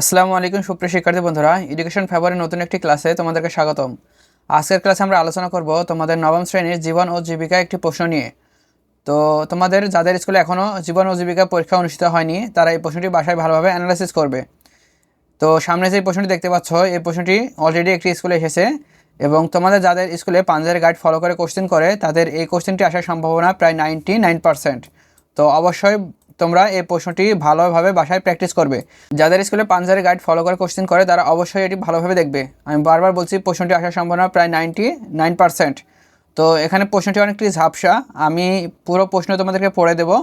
আসসালামু আলাইকুম সুপ্রিয় শিক্ষার্থী বন্ধুরা এডুকেশন ফেভারের নতুন একটি ক্লাসে তোমাদেরকে স্বাগতম। আজকের ক্লাসে আমরা আলোচনা করব তোমাদের নবম শ্রেণির জীবন ও জীবিকা একটি প্রশ্ন নিয়ে। তো তোমাদের, যাদের স্কুলে এখনও জীবন ও জীবিকা পরীক্ষা অনুষ্ঠিত হয়নি, তারা এই প্রশ্নটি বাসায় ভালোভাবে অ্যানালাইসিস করবে। তো সামনে যে প্রশ্নটি দেখতে পাচ্ছ, এই প্রশ্নটি অলরেডি একটি স্কুলে এসেছে এবং তোমাদের যাদের স্কুলে পাঞ্জাবের গাইড ফলো করে কোশ্চেন করে, তাদের এই কোশ্চেনটি আসার সম্ভাবনা প্রায় নাইনটি নাইন পার্সেন্ট তো অবশ্যই তোমরা এই প্রশ্নটি ভালোভাবে বাসায় প্র্যাকটিস করবে। যাদের স্কুলে পাঞ্জাবের গাইড ফলো করে কোশ্চেন করে, তারা অবশ্যই এটি ভালোভাবে দেখবে। আমি বারবার বলছি, প্রশ্নটি আসার সম্ভাবনা প্রায় নাইনটি নাইন পার্সেন্ট তো এখানে প্রশ্নটি অনেকটি ঝাপসা। আমি পুরো প্রশ্ন তোমাদেরকে পড়ে দেবো।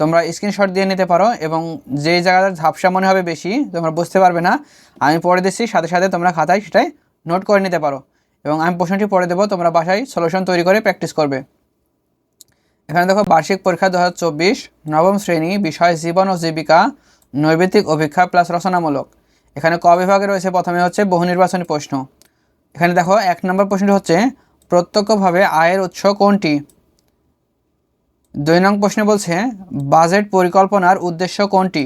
তোমরা স্ক্রিনশট দিয়ে নিতে পারো এবং যেই জায়গাটা ঝাপসা মনে হবে বেশি, তোমরা বুঝতে পারবে না। আমি পড়ে দিচ্ছি, সাথে সাথে তোমরা খাতায় সেটাই নোট করে নিতে পারো। এবং আমি প্রশ্নটি পড়ে দেবো, তোমরা বাসায় সলিউশন তৈরি করে প্র্যাকটিস করবে। এখানে দেখো, বার্ষিক পরীক্ষা দু হাজার চব্বিশ, নবম শ্রেণি, বিষয় জীবন ও জীবিকা নৈবেদিক অভিক্ষা প্লাস রচনামূলক। এখানে ক বিভাগে রয়েছে, প্রথমে হচ্ছে বহু নির্বাচনী প্রশ্ন। এখানে দেখো, এক নম্বর প্রশ্নটি হচ্ছে, প্রত্যক্ষভাবে আয়ের উৎস কোনটি? দুই নং প্রশ্নে বলছে, বাজেট পরিকল্পনার উদ্দেশ্য কোনটি?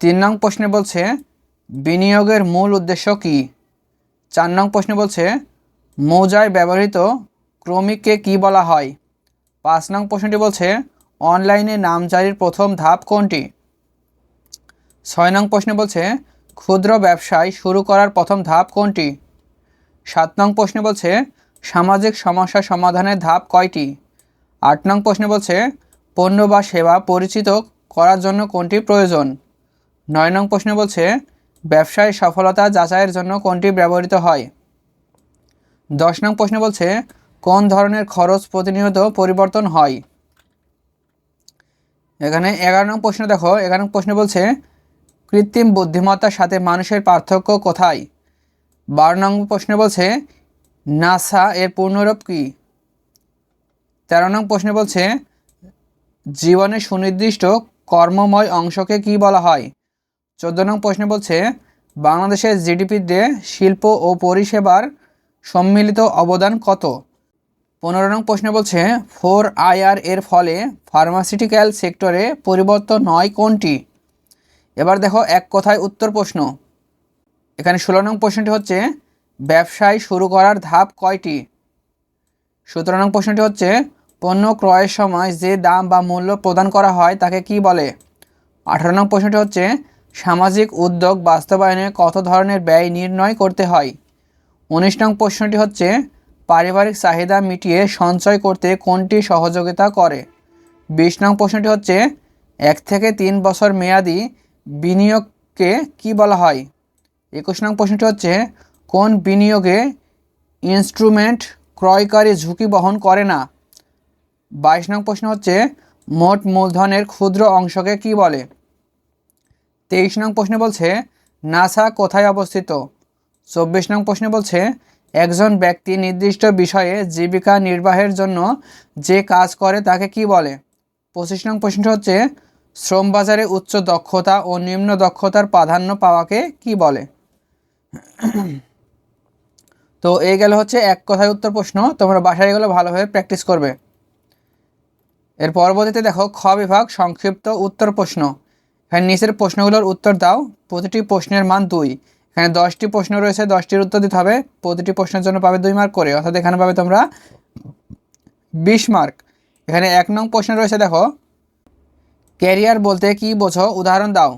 তিন নং প্রশ্নে বলছে, বিনিয়োগের মূল উদ্দেশ্য কী? চার নং প্রশ্নে বলছে, মৌজায় ব্যবহৃত ক্রমিককে কি বলা হয়? পাঁচ নং প্রশ্নটি বলছে, অনলাইনে নামজারির প্রথম ধাপ কোনটি? ছয় নং প্রশ্নে বলছে, ক্ষুদ্র ব্যবসায় শুরু করার প্রথম ধাপ কোনটি? সাত নং প্রশ্নে বলছে, সামাজিক সমস্যা সমাধানের ধাপ কয়টি? আট নং প্রশ্নে বলছে, পণ্য বা সেবা পরিচিত করার জন্য কোনটি প্রয়োজন? নয় নং প্রশ্নে বলছে, ব্যবসায় সফলতা যাচাইয়ের জন্য কোনটি ব্যবহৃত হয়? দশ নং প্রশ্নে বলছে কোন ধরনের খরচ প্রতিনিয়ত পরিবর্তন হয়? এখানে এগারো নং প্রশ্ন দেখো। এগারো নং প্রশ্ন বলছে, কৃত্রিম বুদ্ধিমত্তার সাথে মানুষের পার্থক্য কোথায়? বারো নং প্রশ্নে বলছে, নাসা এর পূর্ণরূপ কী? তেরো নং প্রশ্নে বলছে জীবনের সুনির্দিষ্ট কর্মময় অংশকে কি বলা হয়? চোদ্দ নং প্রশ্নে বলছে, বাংলাদেশের জিডিপিতে শিল্প ও পরিষেবার সম্মিলিত অবদান কত? পনেরো নং প্রশ্নে বলছে, ফোর আইআর এর ফলে ফার্মাসিউটিক্যাল সেক্টরে পরিবর্তন নয় কোনটি? এবার দেখো এক কথায় উত্তর প্রশ্ন। এখানে ষোলো নং প্রশ্নটি হচ্ছে, ব্যবসায় শুরু করার ধাপ কয়টি? সতেরো নং প্রশ্নটি হচ্ছে, পণ্য ক্রয়ের সময় যে দাম বা মূল্য প্রদান করা হয় তাকে কি বলে? আঠারো নং প্রশ্নটি হচ্ছে, সামাজিক উদ্যোগ বাস্তবায়নে কত ধরনের ব্যয় নির্ণয় করতে হয়? উনিশ নং প্রশ্নটি হচ্ছে পারিবারিক চাহিদা মিটিয়ে সঞ্চয় করতে কোনটি সহযোগিতা করে? বিশ নং প্রশ্নটি হচ্ছে, এক থেকে তিন বছর মেয়াদি বিনিয়োগকে কি বলা হয়? একুশ নং প্রশ্নটি হচ্ছে, কোন বিনিয়োগে ইনস্ট্রুমেন্ট ক্রয়কারী ঝুঁকি বহন করে না? বাইশ নং প্রশ্ন হচ্ছে, মোট মূলধনের ক্ষুদ্র অংশকে কি বলে? তেইশ নং প্রশ্নে বলছে, নাসা কোথায় অবস্থিত? চব্বিশ নং প্রশ্নে বলছে একজন ব্যক্তি নির্দিষ্ট বিষয়ে জীবিকা নির্বাহের জন্য যে কাজ করে তাকে কি বলে? পঁচিশ নং প্রশ্নটি হচ্ছে শ্রম বাজারে উচ্চ দক্ষতা ও নিম্ন দক্ষতার প্রাধান্য পাওয়াকে কি বলে? তো এই গেল হচ্ছে এক কথায় উত্তর প্রশ্ন, তোমরা বাসায় এগুলো ভালোভাবে প্র্যাকটিস করবে। এর পরবর্তীতে দেখো, খ বিভাগ, সংক্ষিপ্ত উত্তর প্রশ্ন। এখানে নিচের প্রশ্নগুলোর উত্তর দাও, প্রতিটি প্রশ্নের মান দুই। এখানে দশটি প্রশ্ন রয়েছে, দশটির উত্তর দিতে হবে। প্রতিটি প্রশ্নের জন্য পাবে দুই মার্ক করে, অর্থাৎ এখানে পাবে তোমরা বিশ মার্ক। এখানে এক নং প্রশ্ন রয়েছে, দেখো। ক্যারিয়ার বলতে কি বোঝো? উদাহরণ দাও।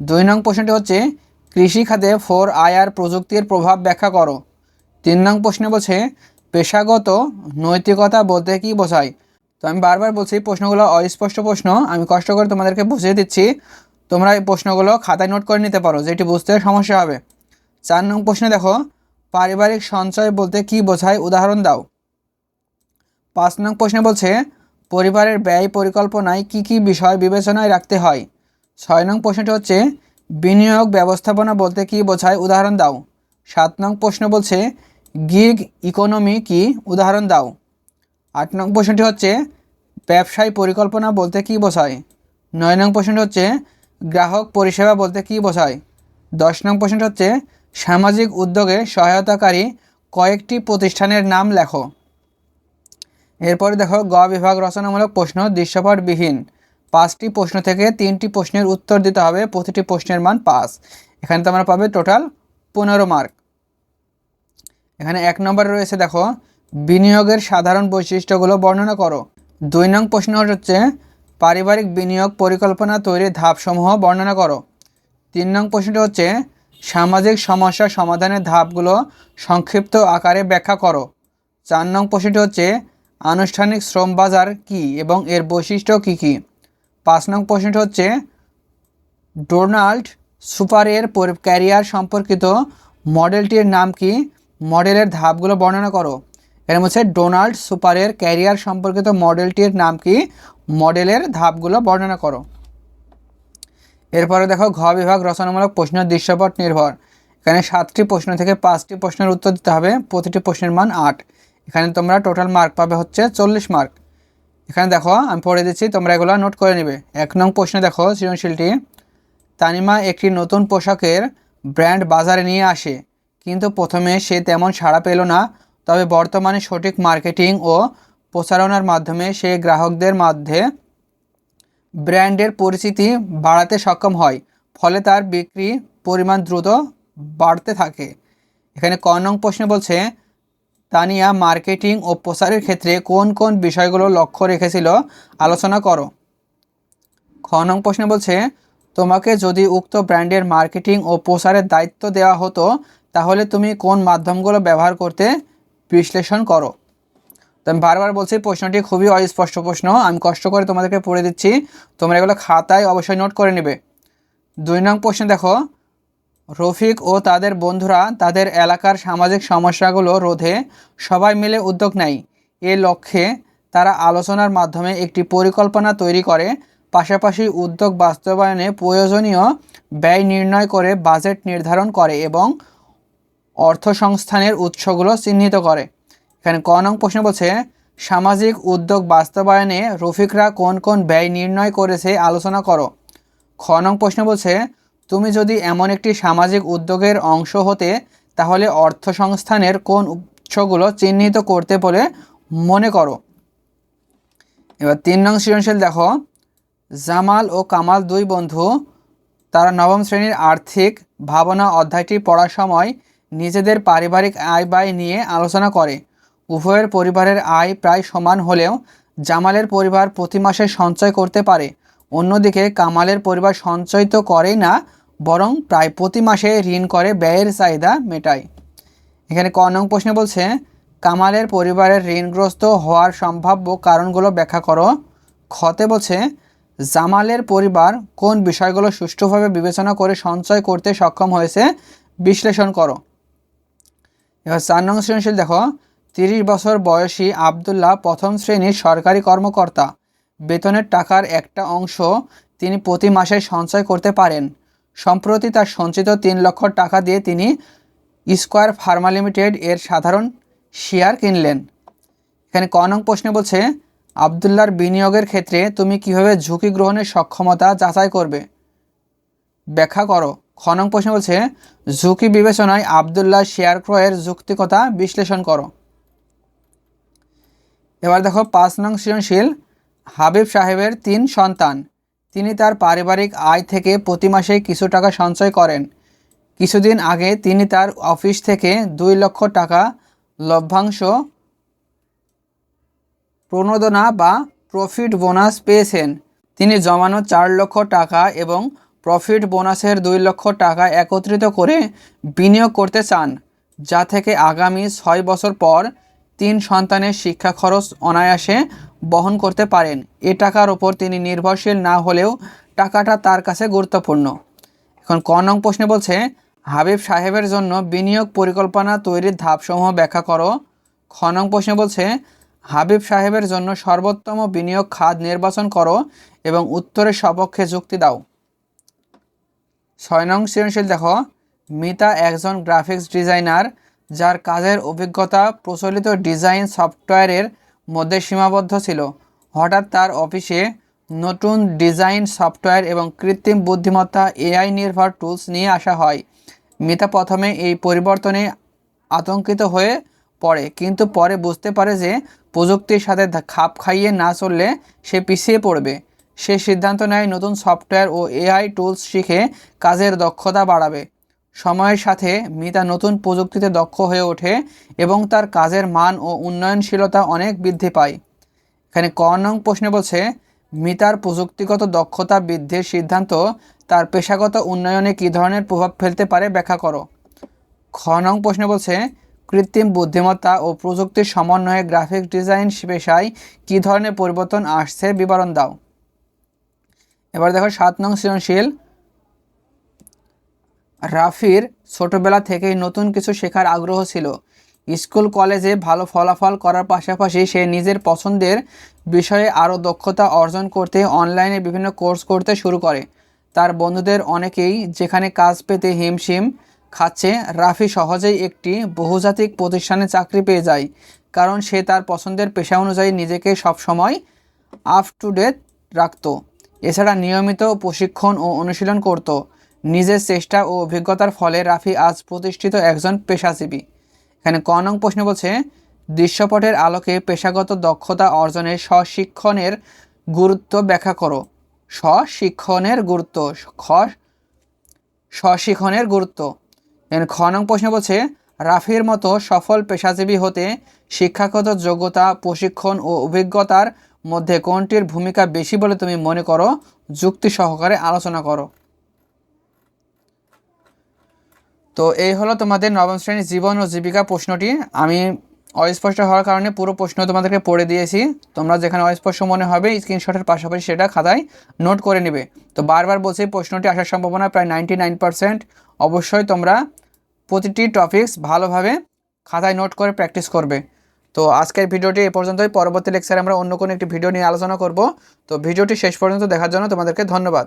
দুই নং প্রশ্নটি হচ্ছে কৃষি খাতে ফোর আয়ার প্রযুক্তির প্রভাব ব্যাখ্যা করো। তিন নং প্রশ্নে বলছে, পেশাগত নৈতিকতা বলতে কি বোঝায়? তো আমি বারবার বলছি প্রশ্নগুলো অস্পষ্ট প্রশ্ন, আমি কষ্ট করে তোমাদেরকে বুঝিয়ে দিচ্ছি। তোমরা এই প্রশ্নগুলো খাতায় নোট করে নিতে পারো, যেটি বুঝতে সমস্যা হবে। চার নং প্রশ্নে দেখো। পারিবারিক সঞ্চয় বলতে কি বোঝায়? উদাহরণ দাও। পাঁচ নং প্রশ্নে বলছে, পরিবারের ব্যয় পরিকল্পনায় কি কি বিষয় বিবেচনায় রাখতে হয়? ছয় নং প্রশ্নটি হচ্ছে, বিনিয়োগ ব্যবস্থাপনা বলতে কি বোঝায়? উদাহরণ দাও। সাত নং প্রশ্ন বলছে, গিগ ইকোনমি কি? উদাহরণ দাও। আট নং প্রশ্নটি হচ্ছে, ব্যবসায় পরিকল্পনা বলতে কি বোঝায়? নয় নং প্রশ্নটি হচ্ছে, গ্রাহক পরিষেবা বলতে কি বোঝায়? দশ নং প্রশ্নটি হচ্ছে সামাজিক উদ্যোগে সহায়তাকারী কয়েকটি প্রতিষ্ঠানের নাম লেখো। এরপরে দেখো, গ বিভাগ রচনামূলক প্রশ্ন দৃশ্যপটবিহীন। পাঁচটি প্রশ্ন থেকে তিনটি প্রশ্নের উত্তর দিতে হবে, প্রতিটি প্রশ্নের মান পাঁচ। এখানে তোমরা পাবে টোটাল পনেরো মার্ক। এখানে এক নম্বরে রয়েছে দেখো, বিনিয়োগের সাধারণ বৈশিষ্ট্যগুলো বর্ণনা করো। দুই নং প্রশ্ন হচ্ছে, পারিবারিক বিনিয়োগ পরিকল্পনা তৈরির ধাপসমূহ বর্ণনা করো। তিন নং প্রশ্নটি হচ্ছে সামাজিক সমস্যা সমাধানের ধাপগুলো সংক্ষিপ্ত আকারে ব্যাখ্যা করো। চার নং প্রশ্নটি হচ্ছে, আনুষ্ঠানিক শ্রম বাজার কী এবং এর বৈশিষ্ট্য কী কী? পাঁচ নং প্রশ্নটি হচ্ছে, ডোনাল্ড সুপারের পরি- ক্যারিয়ার সম্পর্কিত মডেলটির নাম কি? মডেলের ধাপগুলো বর্ণনা করো। এর মধ্যে ডোনাল্ড সুপারের ক্যারিয়ার সম্পর্কিত মডেলটির নাম কি? মডেলের ধাপগুলো বর্ণনা করো। এরপরে দেখো ঘ বিভাগ রচনামূলক প্রশ্ন দৃশ্যপট নির্ভর। এখানে সাতটি প্রশ্ন থেকে পাঁচটি প্রশ্নের উত্তর দিতে হবে, প্রতিটি প্রশ্নের মান আট। এখানে তোমরা টোটাল মার্ক পাবে হচ্ছে চল্লিশ মার্ক এখানে দেখো, আমি পড়ে দিচ্ছি, তোমরা এগুলো নোট করে নেবে। এক নং প্রশ্নে দেখো, সৃজনশীলটি, তানিমা একটি নতুন পোশাকের ব্র্যান্ড বাজারে নিয়ে আসে, কিন্তু প্রথমে সে তেমন সাড়া পেল না, তবে বর্তমানে সঠিক মার্কেটিং ও প্রচারণার মাধ্যমে সে গ্রাহকদের মধ্যে ব্র্যান্ডের পরিচিতি বাড়াতে সক্ষম হয়, ফলে তার বিক্রি পরিমাণ দ্রুত বাড়তে থাকে। এখানে ক নং প্রশ্নে বলছে, তানিয়া মার্কেটিং ও প্রচারের ক্ষেত্রে কোন কোন বিষয়গুলো লক্ষ্য রেখেছিল, আলোচনা করো। খ নং প্রশ্নে বলছে, তোমাকে যদি উক্ত ব্র্যান্ডের মার্কেটিং ও প্রচারের দায়িত্ব দেওয়া হতো, তাহলে তুমি কোন মাধ্যমগুলো ব্যবহার করতে বিশ্লেষণ করো? তো আমি বারবার বলছি প্রশ্নটি খুবই অস্পষ্ট প্রশ্ন, আমি কষ্ট করে তোমাদেরকে পড়ে দিচ্ছি। তোমরা এগুলো খাতায় অবশ্যই নোট করে নেবে। দুই নং প্রশ্ন দেখো, রফিক ও তাদের বন্ধুরা তাদের এলাকার সামাজিক সমস্যাগুলো রোধে সবাই মিলে উদ্যোগ নেয়। এ লক্ষ্যে তারা আলোচনার মাধ্যমে একটি পরিকল্পনা তৈরি করে। পাশাপাশি উদ্যোগ বাস্তবায়নে প্রয়োজনীয় ব্যয় নির্ণয় করে বাজেট নির্ধারণ করে এবং অর্থ সংস্থানের উৎসগুলো চিহ্নিত করে। এখানে ক নং প্রশ্ন বলছে, সামাজিক উদ্যোগ বাস্তবায়নে রফিকরা কোন কোন ব্যয় নির্ণয় করেছে আলোচনা করো। খ নং প্রশ্ন বলছে, তুমি যদি এমন একটি সামাজিক উদ্যোগের অংশ হতে, তাহলে অর্থ সংস্থানের কোন উৎসগুলো চিহ্নিত করতে বলে মনে করো। এবার তিন নং সৃজনশীল দেখো, জামাল ও কামাল দুই বন্ধু, তারা নবম শ্রেণির আর্থিক ভাবনা অধ্যায়টি পড়ার সময় নিজেদের পারিবারিক আয় ব্যয় নিয়ে আলোচনা করে। উভয়ের পরিবারের আয় প্রায় সমান হলেও জামালের পরিবার প্রতি মাসে সঞ্চয় করতে পারে। অন্যদিকে কামালের পরিবার সঞ্চয় তো করেই না, বরং প্রায় প্রতি মাসে ঋণ করে ব্যয়ের চাহিদা মেটায়। এখানে ক নং প্রশ্নে বলছে, কামালের পরিবারের ঋণগ্রস্ত হওয়ার সম্ভাব্য কারণগুলো ব্যাখ্যা করো। খতে বলছে, জামালের পরিবার কোন বিষয়গুলো সুষ্ঠুভাবে বিবেচনা করে সঞ্চয় করতে সক্ষম হয়েছে, বিশ্লেষণ করো। এবার চার নং সৃজনশীল দেখো তিরিশ বছর বয়সী আবদুল্লাহ প্রথম শ্রেণির সরকারি কর্মকর্তা। বেতনের টাকার একটা অংশ তিনি প্রতি মাসে সঞ্চয় করতে পারেন। সম্প্রতি তার সঞ্চিত তিন লক্ষ টাকা দিয়ে তিনি স্কোয়ার ফার্মা লিমিটেড এর সাধারণ শেয়ার কিনলেন। এখানে ক নং প্রশ্নে বলছে আবদুল্লার বিনিয়োগের ক্ষেত্রে তুমি কীভাবে ঝুঁকি গ্রহণের সক্ষমতা যাচাই করবে? ব্যাখ্যা করো। খ নং প্রশ্ন বলছে, ঝুঁকি বিবেচনায় আবদুল্লাহ শেয়ার ক্রয়ের যুক্তিকতা বিশ্লেষণ করো। এবার দেখো পাঁচ নং সৃজনশীল হাবিব সাহেবের তিন সন্তান। তিনি তার পারিবারিক আয় থেকে প্রতি মাসে কিছু টাকা সঞ্চয় করেন। কিছুদিন আগে তিনি তার অফিস থেকে দুই লক্ষ টাকা লভ্যাংশ, প্রণোদনা বা প্রফিট বোনাস পেয়েছেন। তিনি জমানো চার লক্ষ টাকা এবং প্রফিট বোনাসের দুই লক্ষ টাকা একত্রিত করে বিনিয়োগ করতে চান, যা থেকে আগামী ছয় বছর পর তিন সন্তানের শিক্ষা খরচ অনায়াসে বহন করতে পারেন। এ টাকার ওপর তিনি নির্ভরশীল না হলেও টাকাটা তার কাছে গুরুত্বপূর্ণ। এখন ক নং প্রশ্নে বলছে, হাবিব সাহেবের জন্য বিনিয়োগ পরিকল্পনা তৈরির ধাপসমূহ ব্যাখ্যা করো। খ নং প্রশ্নে বলছে, হাবিব সাহেবের জন্য সর্বোত্তম বিনিয়োগ খাত নির্বাচন করো এবং উত্তরের সপক্ষে যুক্তি দাও। ছয় নং সৃজনশীল দেখো, মিতা একজন গ্রাফিক্স ডিজাইনার যার কাজের অভিজ্ঞতা প্রচলিত ডিজাইন সফটওয়্যারের মধ্যে সীমাবদ্ধ ছিল। হঠাৎ তার অফিসে নতুন ডিজাইন সফটওয়্যার এবং কৃত্রিম বুদ্ধিমত্তা এআই নির্ভর টুলস নিয়ে আসা হয়। মিতা প্রথমে এই পরিবর্তনে আতঙ্কিত হয়ে পড়ে, কিন্তু পরে বুঝতে পারে যে প্রযুক্তির সাথে খাপ খাইয়ে না চললে সে পিছিয়ে পড়বে। সে সিদ্ধান্ত নেয় নতুন সফটওয়্যার ও এআই টুলস শিখে কাজের দক্ষতা বাড়াবে। সময়ের সাথে মিতা নতুন প্রযুক্তিতে দক্ষ হয়ে ওঠে এবং তার কাজের মান ও উন্নয়নশীলতা অনেক বৃদ্ধি পায়। এখানে ক নং প্রশ্নে বলছে, মিতার প্রযুক্তিগত দক্ষতা বৃদ্ধির সিদ্ধান্ত তার পেশাগত উন্নয়নে কী ধরনের প্রভাব ফেলতে পারে ব্যাখ্যা করো। খ নং প্রশ্নে বলছে, কৃত্রিম বুদ্ধিমত্তা ও প্রযুক্তির সমন্বয়ে গ্রাফিক ডিজাইন পেশায় কী ধরনের পরিবর্তন আসছে বিবরণ দাও। এবার দেখো সাত নং সৃজনশীল রাফির ছোটবেলা থেকেই নতুন কিছু শেখার আগ্রহ ছিল। স্কুল, কলেজে ভালো ফলাফল করার পাশাপাশি সে নিজের পছন্দের বিষয়ে আরও দক্ষতা অর্জন করতে অনলাইনে বিভিন্ন কোর্স করতে শুরু করে। তার বন্ধুদের অনেকেই যেখানে কাজ পেতে হিমশিম খাচ্ছে, রাফি সহজেই একটি বহুজাতিক প্রতিষ্ঠানে চাকরি পেয়ে যায়, কারণ সে তার পছন্দের পেশা অনুযায়ী নিজেকে সবসময় আপ টু ডেট রাখত। এছাড়া নিয়মিত প্রশিক্ষণ ও অনুশীলন করত। নিজের চেষ্টা ও অভিজ্ঞতার ফলে রাফি আজ প্রতিষ্ঠিত একজন পেশাজীবী। এখানে ক নং প্রশ্ন বলছে, দৃশ্যপটের আলোকে পেশাগত দক্ষতা অর্জনে স্বশিক্ষণের গুরুত্ব ব্যাখ্যা করো। স্বশিক্ষণের গুরুত্ব খ স্বশিক্ষণের গুরুত্ব। খ নং প্রশ্ন বলছে, রাফির মতো সফল পেশাজীবী হতে শিক্ষাগত যোগ্যতা, প্রশিক্ষণ ও অভিজ্ঞতার মধ্যে কোনটির ভূমিকা বেশি বলে তুমি মনে করো? যুক্তি সহকারে আলোচনা করো। তো এই হলো তোমাদের নবম শ্রেণির জীবন ও জীবিকা প্রশ্নটি। আমি অস্পষ্ট হওয়ার কারণে পুরো প্রশ্ন তোমাদেরকে পড়ে দিয়েছি। তোমরা যেখানে অস্পষ্ট মনে হবে স্ক্রিনশটের পাশাপাশি সেটা খাতায় নোট করে নেবে। তো বারবার বলছি, প্রশ্নটি আসার সম্ভাবনা প্রায় নাইনটি নাইন অবশ্যই তোমরা প্রতিটি টপিকস ভালোভাবে খাতায় নোট করে প্র্যাকটিস করবে। তো আজকের ভিডিওটি এ পর্যন্তই। পরবর্তী লেকচারে আমরা অন্য কোনো একটি ভিডিও নিয়ে আলোচনা করব। তো ভিডিওটি শেষ পর্যন্ত দেখার জন্য তোমাদেরকে ধন্যবাদ।